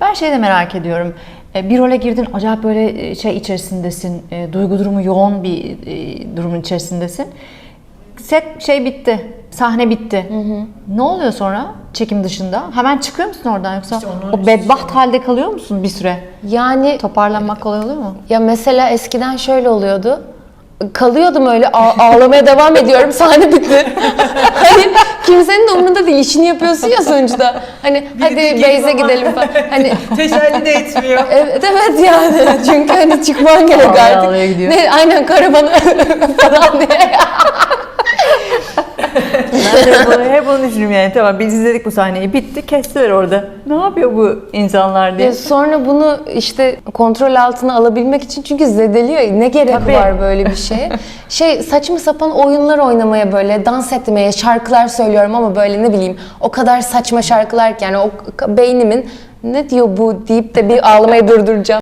Ben şey de merak ediyorum. E, Bir role girdin, acayip böyle e, şey içerisindesin, e, duygu durumu yoğun bir durumun içerisindesin. Set şey bitti, sahne bitti. Ne oluyor sonra çekim dışında? Hemen çıkıyor musun oradan yoksa o bedbaht halde kalıyor musun bir süre? Yani Toparlanmak kolay oluyor mu? ya mesela eskiden şöyle oluyordu. Kalıyordum öyle ağ- ağlamaya devam ediyorum sahne bitti. hani umurunda değil işini yapıyorsun ya sonuçta. Hani hadi de Beyze ama- gidelim falan. Hani Teşelli de etmiyor. Evet evet yani çünkü hani çıkman gerek Ağlaya artık. ağlaya gidiyor. Ne, aynen karavanı falan diye. De bunu, hep onu düşünüyorum yani. Tamam biz izledik bu sahneyi, bitti, kestiler orada. Ne yapıyor bu insanlar diye. Ya sonra bunu işte kontrol altına alabilmek için çünkü zedeliyor. Ne gerek Tabii. var böyle bir şeye? Şey saçma sapan oyunlar oynamaya böyle dans etmeye şarkılar söylüyorum ama böyle ne bileyim o kadar saçma şarkılar ki yani o beynimin ne diyor bu deyip de bir ağlamayı durduracağım.